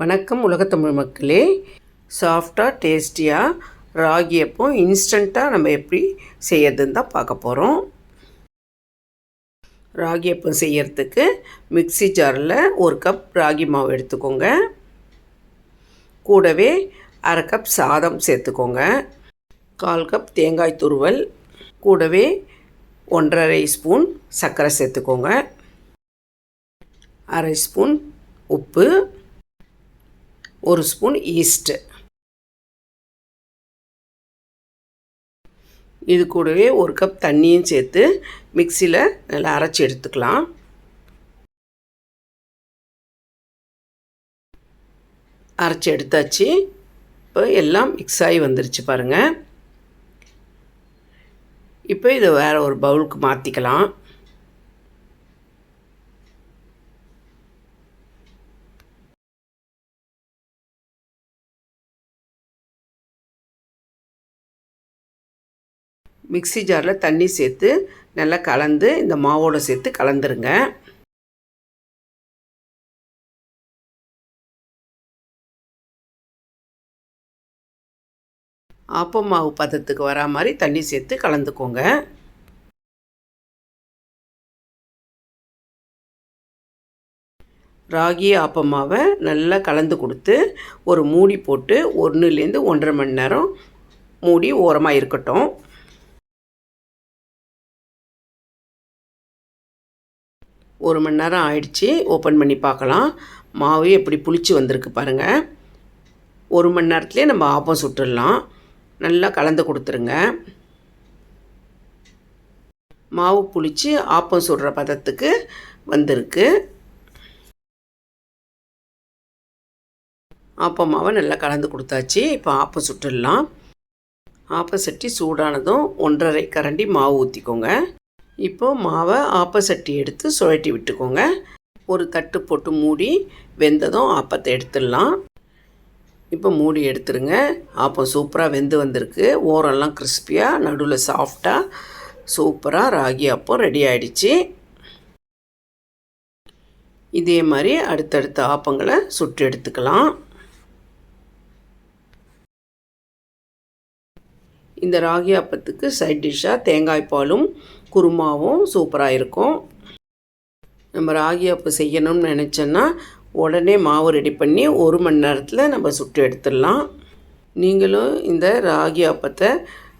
வணக்கம் உலகத்தமிழ் மக்களே. சாஃப்டாக டேஸ்டியாக ராகி அப்போ இன்ஸ்டண்ட்டாக நம்ம எப்படி செய்யறதுன்னு தான் பார்க்க போகிறோம் ராகி அப்பம் செய்யறதுக்கு மிக்ஸி ஜாரில் ஒரு கப் ராகி மாவு எடுத்துக்கோங்க. கூடவே அரை கப் சாதம் சேர்த்துக்கோங்க. கால் கப் தேங்காய் துருவல் கூடவே ஒன்றரை ஸ்பூன் சர்க்கரை சேர்த்துக்கோங்க. அரை ஸ்பூன் உப்பு ஒரு ஸ்பூன் ஈஸ்ட்டு இது கூடவே ஒரு கப் தண்ணியும் சேர்த்து மிக்சியில் நல்லா அரைச்சி எடுத்துக்கலாம். அரைச்சி எடுத்தாச்சு. இப்போ எல்லாம் மிக்ஸ் ஆகி வந்துருச்சு பாருங்கள் இப்போ இதை வேறு ஒரு பவுலுக்கு மாற்றிக்கலாம் மிக்ஸி ஜாரில் தண்ணி சேர்த்து நல்லா கலந்து இந்த மாவோடு சேர்த்து கலந்துருங்க. ஆப்பம் மாவு பதத்துக்கு வரா மாதிரி தண்ணி சேர்த்து கலந்துக்கோங்க. ராகி ஆப்பமாவை நல்லா கலந்து கொடுத்து ஒரு மூடி போட்டு ஒன்றுலேருந்து ஒன்றரை மணி நேரம் மூடி ஓரமாக இருக்கட்டும். ஒரு மணி நேரம் ஆயிடுச்சு. ஓப்பன் பண்ணி பார்க்கலாம். மாவு எப்படி புளிச்சு வந்திருக்கு பாருங்கள் ஒரு மணி நேரத்துலேயே நம்ம ஆப்பம் சுட்டுடலாம். நல்லா கலந்து கொடுத்துருங்க. மாவு புளிச்சு ஆப்பம் சுடுற பதத்துக்கு வந்திருக்கு. ஆப்பம் மாவை நல்லா கலந்து கொடுத்தாச்சு. இப்போ ஆப்பம் சுட்டுடலாம். ஆப்பம் சட்டி சூடானதும் ஒன்றரை கரண்டி மாவு ஊற்றிக்கோங்க இப்போது மாவை ஆப்பசட்டி எடுத்து சுழட்டி விட்டுக்கோங்க. ஒரு தட்டு போட்டு மூடி வெந்ததும் ஆப்பத்தை எடுத்துடலாம். இப்போ மூடி எடுத்துருங்க. ஆப்பம் சூப்பராக வெந்து வந்திருக்கு. ஓரெல்லாம் கிறிஸ்பியாக நடுவில் சாஃப்டாக சூப்பராக ராகி அப்பம் ரெடி ஆகிடுச்சு இதே மாதிரி அடுத்தடுத்த ஆப்பங்களை சுட்டு எடுத்துக்கலாம். இந்த ராகி அப்பத்துக்கு சைட் டிஷ்ஷாக தேங்காய் பாலும் குருமாவும் சூப்பராக இருக்கும். நம்ம ராகி அப்பம் செய்யணும்னு நினச்சோன்னா உடனே மாவு ரெடி பண்ணி ஒரு மணி நேரத்தில் நம்ம சுட்டு எடுத்துடலாம். நீங்களும் இந்த ராகி அப்பத்தை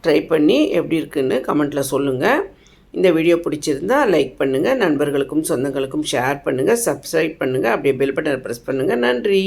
ட்ரை பண்ணி எப்படி இருக்குன்னு கமெண்ட்டில் சொல்லுங்கள் இந்த வீடியோ பிடிச்சிருந்தா லைக் பண்ணுங்கள் நண்பர்களுக்கும் சொந்தங்களுக்கும் ஷேர் பண்ணுங்கள் சப்ஸ்கிரைப் பண்ணுங்கள் அப்படியே பெல் பட்டனை ப்ரெஸ் பண்ணுங்கள் நன்றி.